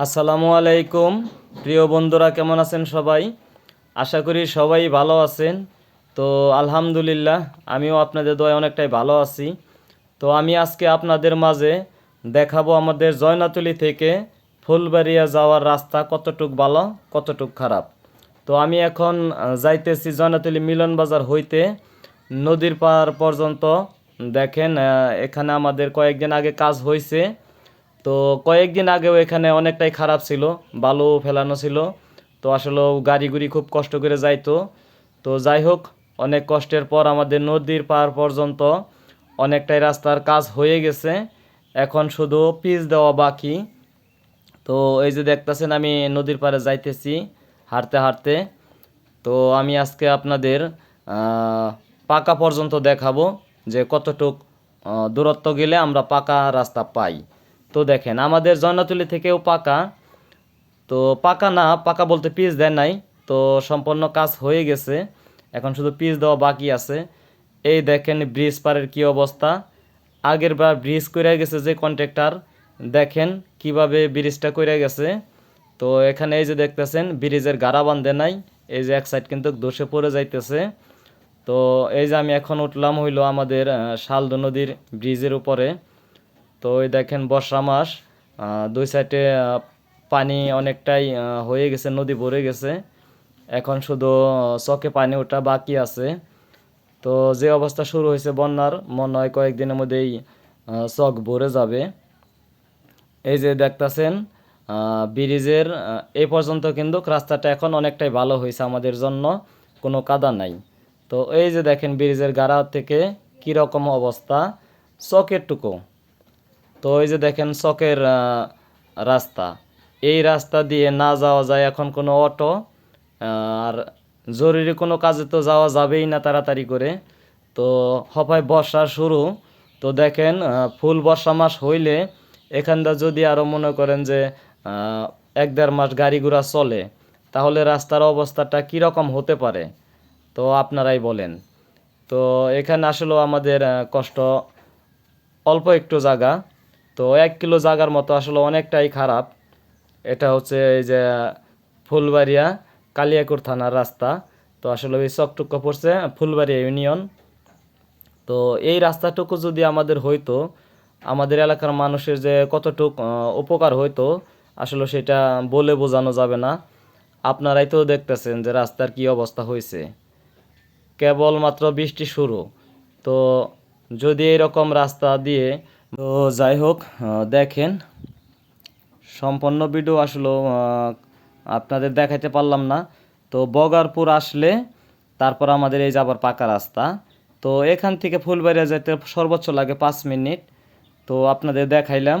আসসালামু আলাইকুম। প্রিয় বন্ধুরা, কেমন আছেন সবাই? আশা করি সবাই ভালো আছেন। তো আলহামদুলিল্লাহ, আমিও আপনাদের দয় অনেকটাই ভালো আছি। তো আমি আজকে আপনাদের মাঝে দেখাবো আমাদের জয়নাতুলি থেকে ফুলবাড়িয়া যাওয়ার রাস্তা কতটুক ভালো, কতটুক খারাপ। তো আমি এখন যাইতেছি জয়নাতুলি মিলন বাজার হইতে। নদীর পার পর্যন্ত দেখেন এখানে আমাদের কয়েকদিন আগে কাজ হয়েছে তো কয়েকদিন আগেও এখানে অনেকটাই খারাপ ছিল, বালু ফেলানো ছিল। তো আসলে গাড়ি গুড়ি খুব কষ্ট করে যাইতো। তো যাই হোক, অনেক কষ্টের পর আমাদের নদীর পার পর্যন্ত অনেকটাই রাস্তার কাজ হয়ে গেছে। এখন শুধু পিচ দেওয়া বাকি। তো এই যে দেখতেছেন আমি নদীর পাড়ে যাইতেছি হাঁটতে হাঁটতে। তো আমি আজকে আপনাদের পাকা পর্যন্ত দেখাবো যে কতটুক দূরত্ব গেলে আমরা পাকা রাস্তা পাই। তো দেখেন, আমাদের জয়নাতুলি থেকেও পাকা। তো পাকা না, পাকা বলতে পিস দেয় নাই। তো সম্পূর্ণ কাজ হয়ে গেছে। এখন শুধু পিস দেওয়া বাকি আছে। এই দেখেন ব্রিজ পারের কি অবস্থা। আগের বার ব্রিজ করে গেছে যে কন্ট্রাক্টর। দেখেন কীভাবে ব্রিজটা করে গেছে। তো এখানে এই যে দেখতেছেন, ব্রিজের গাড়া বান্ধে নাই। এই যে এক সাইড কিন্তু দোষে পড়ে যাইতেছে। তো এই যে আমি এখন উঠলাম হইল আমাদের শালদ নদীর ব্রিজের উপরে। তো ওই দেখেন বর্ষা মাস দুই সাইডে পানি অনেকটাই হয়ে গেছে, নদী ভরে গেছে। এখন শুধু চকে পানি ওঠা বাকি আছে। তো যে অবস্থা শুরু হয়েছে বন্যার, মনে হয় কয়েকদিনের মধ্যেই চক ভরে যাবে। এই যে দেখতাছেন ব্রিজের এই পর্যন্ত কিন্তু রাস্তাটা এখন অনেকটাই ভালো হয়েছে আমাদের জন্য, কোনো কাদা নাই। তো এই যে দেখেন ব্রিজের গাড়া থেকে কীরকম অবস্থা, চকের টুকু। তো এই যে দেখেন চকের রাস্তা। এই রাস্তা দিয়ে না যাওয়া যায় এখন কোনো অটো আর জরুরি কোনো কাজে তো যাওয়া যাবেই না তাড়াতাড়ি করে। তো হপায় বর্ষা শুরু। তো দেখেন ফুল বর্ষা মাস হইলে এখানটা যদি আরও মনে করেন যে এক দেড় মাস গাড়ি ঘোড়া চলে, তাহলে রাস্তার অবস্থাটা কীরকম হতে পারে? তো আপনারাই বলেন। তো এখানে আসলেও আমাদের কষ্ট অল্প একটু জায়গা। তো এক কিলো জাগার মতো আসলে অনেকটাই খারাপ। এটা হচ্ছে এই যে ফুলবাড়িয়া কালিয়াকুর থানার রাস্তা। তো আসলে ওই চকটুকো পড়ছে, ফুলবাড়িয়া ইউনিয়ন। তো এই রাস্তাটুকু যদি আমাদের হইতো, আমাদের এলাকার মানুষের যে কতটুক উপকার হইতো, আসলে সেটা বলে বোঝানো যাবে না। আপনারাই তো দেখতেছেন যে রাস্তার কি অবস্থা হয়েছে কেবলমাত্র বৃষ্টি শুরু। তো যদি এরকম রাস্তা দিয়ে তো যাই হোক দেখেন, সম্পন্ন ভিডিও আসলে আপনাদের দেখাইতে পারলাম না। তো বগারপুর আসলে, তারপর আমাদের এই যাবার পাকা রাস্তা। তো এখান থেকে ফুলবাড়িয়া যেতে সর্বোচ্চ লাগে পাঁচ মিনিট। তো আপনাদের দেখাইলাম